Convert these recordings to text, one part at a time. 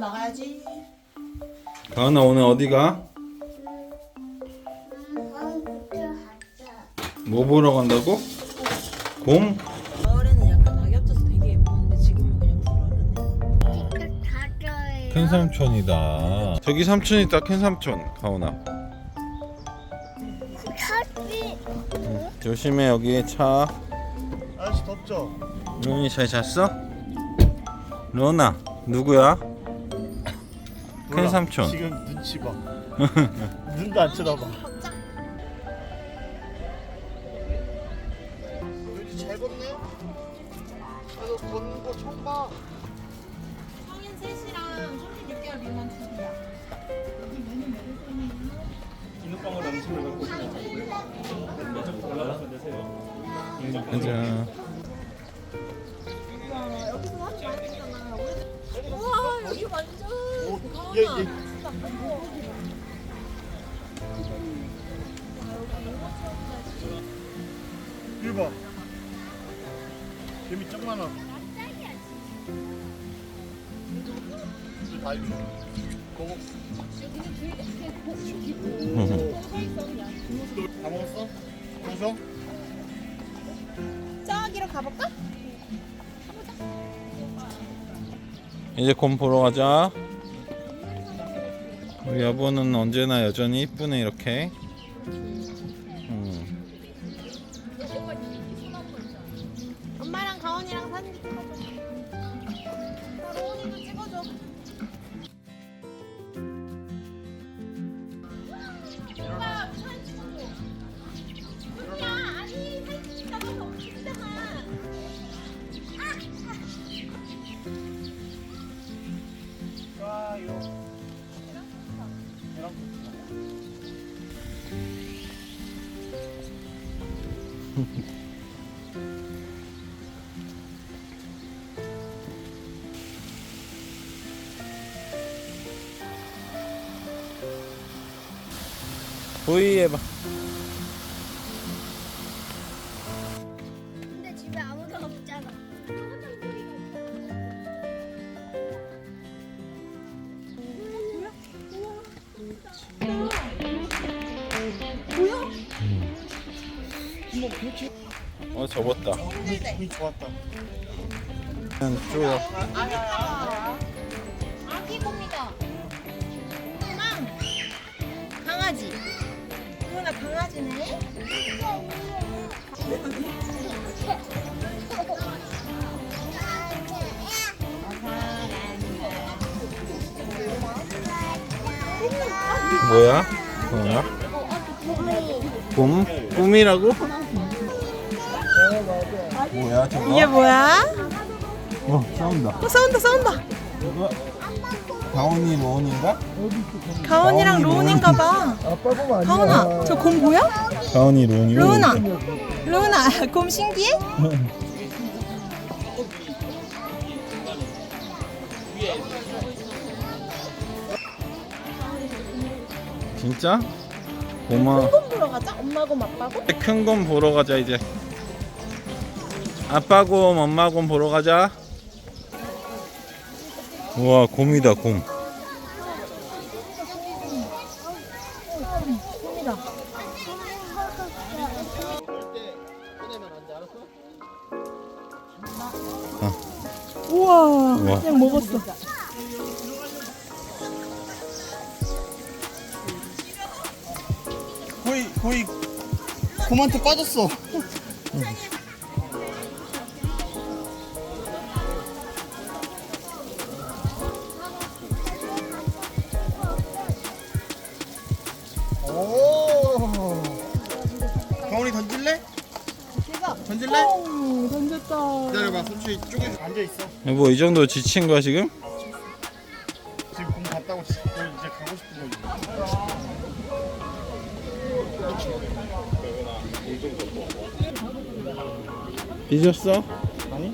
나가야지. 가은아 오늘 어디가? 뭐 보러 간다고? 곰? 가을에는 약간 낙엽져서 되게 예뻤는데 지금은 그냥 푸르르네. 큰 삼촌이다. 저기 삼촌 있다. 큰 삼촌. 가은아. 조심해 여기 차. 아저씨 덥죠? 로운이 잘 잤어? 로운아 누구야? 큰 몰라. 삼촌. 지금 눈치 봐. 눈도 안 쳐다봐. 눈이 잘 걷네. 나도 걷는 거 처음 봐. 성인 셋이랑 36개월 미만 둘이야. 가자. 우와 여기 완전. 오, 얘, 얘. 이리 봐. 개미 짱 많아. 이거 다 있어. 고고. 다 먹었어? 무서? 저기로 가볼까? 이제 곰 보러 가자. 우리 여보는 언제나 여전히 이쁘네 이렇게. 음. 엄마랑 가온이랑 사진 찍어줘. 보이 어 접었다. 이 좋았다. 그냥 쪼여. 아기 곰이다. 망. 강아지. 로운아 강아지네. 뭐야? 뭐야? 곰? 꿈이라고? 뭐야 저거? 이게 뭐야? 어 싸운다. 어 싸운다 싸운다. 이거 가온이 로운인가? 가온이랑 가온이 로운인가 봐. 가온아, 저 곰 보여? 가온이 로운이고. 로운아, 로운아, 곰 신기해? 진짜? 고마. 곰 보러 가자. 엄마 곰, 아빠 곰. 큰곰 보러 가자 이제. 아빠 곰, 엄마 곰 보러 가자. 우와 곰이다 곰. 곰이다. 우와, 우와. 그냥 먹었어. 거의 거의 곰한테 빠졌어. 봐, 삼촌이 쪼개 앉아 있어. 여보 이 정도 지친 거야 지금? 지금 공 갔다고 지- 이제 가고 싶은 거지. 삐졌어? 아니?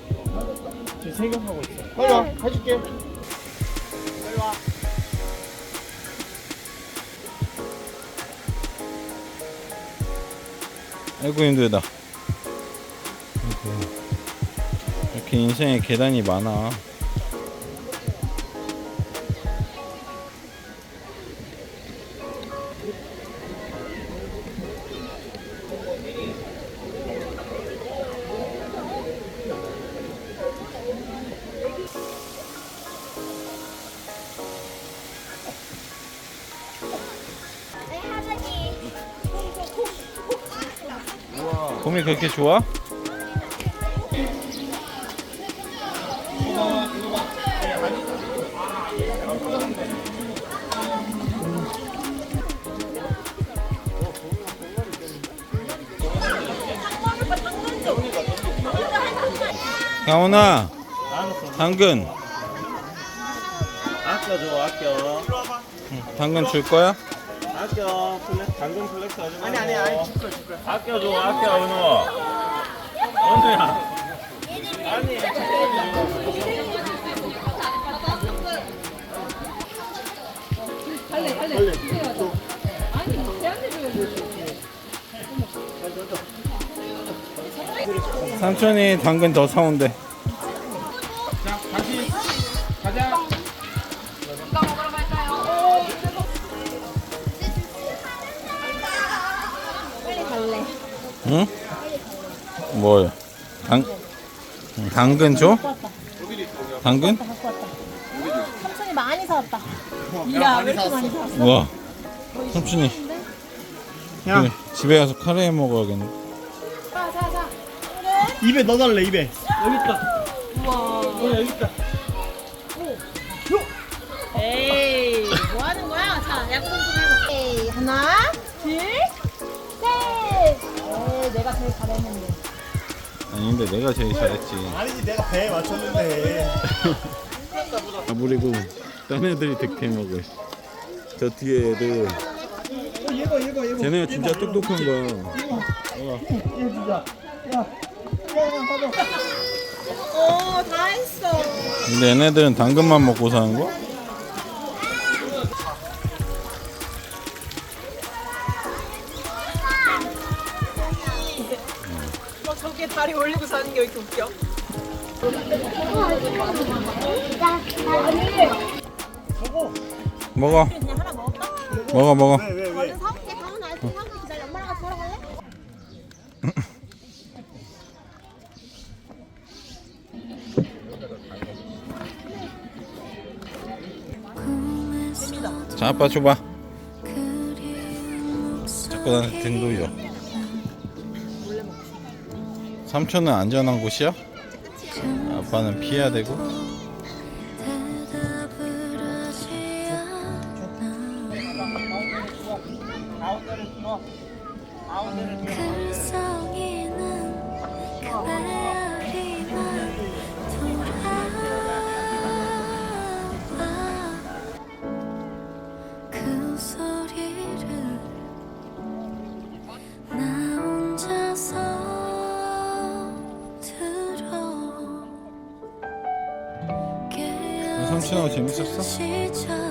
지금 생각하고 있어. 빨리 와, 해줄게. 아이고 힘들다. 이렇게 인생에 계단이 많아 봄이 그렇게 좋아? 강훈아 당근. 아껴줘 아껴. 당근 줄 거야? 아껴. 플렉 당근 플렉스 하지 말고. 아니 아니 아니 줄거 줄거. 아껴줘 아껴 은호. 은호야. 아니 삼촌이 당근 더 사온대 응? 뭘? 당, 응, 당근 줘? 당근? 삼촌이 많이 사왔다. 이야 왜 이렇게 많이 사왔어? 우와 삼촌이 그래, 집에 가서 카레 먹어야겠네. 입에 넣어달래 입에. 에이 뭐 하는 거야? 자 약속 좀 해봐. 에이 하나 둘 셋. 에이 내가 제일 잘했는데. 아니 근데 내가 제일 잘했지 아니지 내가 배에 맞췄는데. 아무리고 딴 애들이 득템 먹어 저 뒤에 애들 어 얘가 얘가 얘가. 쟤네가 진짜 똑똑한 거야 얘 진짜. 야. 어다 했어. 근데 얘네들은 당근만 먹고 사는 거? 어 다리 올리고 사는 게 왜 이렇게 웃겨? 먹어 먹을까? 먹어 먹어 왜 왜 아빠 줘봐. 자꾸 나한테 등 돌려 삼촌은 안전한 곳이야? 아빠는 피해야 되고. 글썽이는 그대리만 삼촌하고 재밌었어? 시절